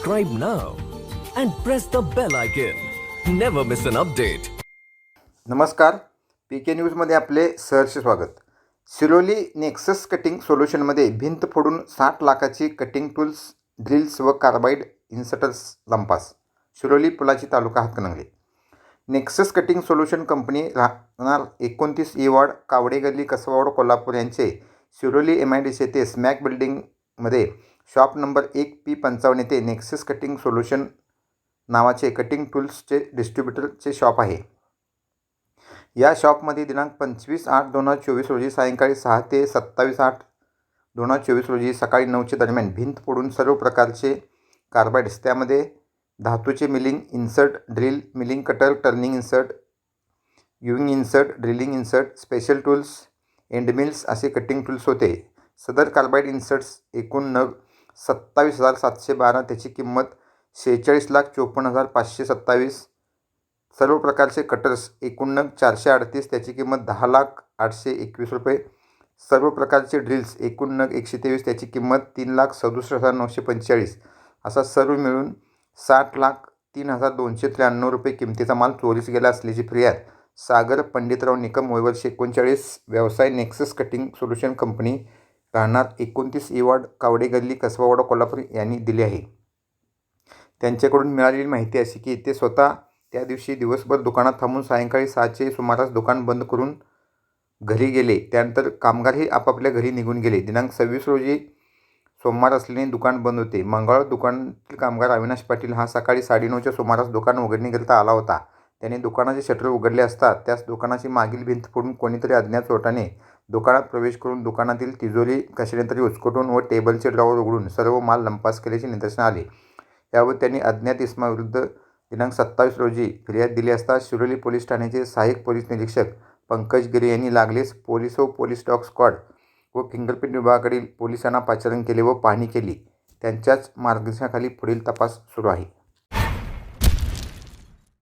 subscribe now and press the bell icon. Never miss an update. नमस्कार P K न्यूजमध्ये आपले सहर्ष स्वागत सिलोली नेक्सस कटिंग सोल्युशनमध्ये भिंत फोडून साठ लाखाची कटिंग टूल्स ड्रिल्स व carbide inserters लंपास Shiroli Pulachi taluka Hatkanangale Nexus cutting solution company राहणार एकोणतीस ई वॉर्ड कावडे गल्ली कसबावड कोल्हापूर यांचे Shiroli M I D C येथे स्मॅक बिल्डिंग मध्ये शॉप नंबर एक पी पंचावन्न येथे नेक्सिस कटिंग सोल्युशन नावाचे कटिंग टूल्सचे डिस्ट्रीब्युटरचे शॉप आहे. या शॉपमध्ये दिनांक पंचवीस आठ दोन हजार चोवीस रोजी सायंकाळी सहा ते सत्तावीस आठ दोन हजार चोवीस रोजी सकाळी नऊच्या दरम्यान भिंत फोडून सर्व प्रकारचे कार्बाइड्स त्यामध्ये धातूचे milling insert drill milling cutter turning insert युविंग insert drilling insert special tools end mills असे कटिंग टूल्स होते. सदर कार्बाईड इन्सर्ट्स एकूण नग सत्तावीस हजार सातशे बारा त्याची किंमत शेहेचाळीस लाख चोपन्न हजार पाचशे सत्तावीस. सर्व प्रकारचे कटर्स एकूण नग चारशे अडतीस त्याची किंमत दहा लाख आठशे एकवीस रुपये. सर्व प्रकारचे ड्रिल्स एकूण नग एकशे तेवीस त्याची किंमत तीन लाख सदुसष्ट हजार नऊशे पंचेचाळीस. असा सर्व मिळून साठ लाख तीन हजार दोनशे त्र्याण्णव रुपये किमतीचा माल चोरीस गेला असल्याची फिर्याद सागर पंडितराव निकम वयवर्ष एकोणचाळीस व्यवसाय नेक्सस कटिंग सोल्युशन कंपनी राहणार एकोणतीस इवार्ड कावडे गल्ली कसबावाडा कोल्हापूर यांनी दिले आहे. त्यांच्याकडून मिळालेली माहिती अशी की ते स्वतः त्या दिवशी दिवसभर दुकानात थांबून सायंकाळी सहाचे सुमारास दुकान बंद करून घरी गेले. त्यानंतर कामगारही आपापल्या घरी निघून गेले. दिनांक सव्वीस रोजी सोमवार असल्याने दुकान बंद होते. मंगळवार दुकानातील कामगार अविनाश पाटील हा सकाळी साडेनऊच्या सुमारास दुकान उघडणीकरिता आला होता. त्याने दुकानाचे शटर उघडले असता त्यास दुकानाची मागील भिंत फोडून कोणीतरी अज्ञात चोरटाने दुकानात प्रवेश करून दुकानातील तिजोरी कशाने तरी उचकटून व टेबलचे ड्रॉवर उघडून सर्व माल लंपास केल्याचे निदर्शन आले. यावर त्यांनी अज्ञात इस्माविरुद्ध दिनांक सत्तावीस रोजी फिर्याद दिली असता शिरोली पोलीस ठाण्याचे सहाय्यक पोलीस निरीक्षक पंकज गिरे यांनी लागलीच पोलीस व पोलीस डॉग स्क्वॉड व फिंगरप्रिंट विभागाकडील पोलिसांना पाचारण केले व पाहणी केली. त्यांच्याच मार्गदर्शनाखाली पुढील तपास सुरू आहे.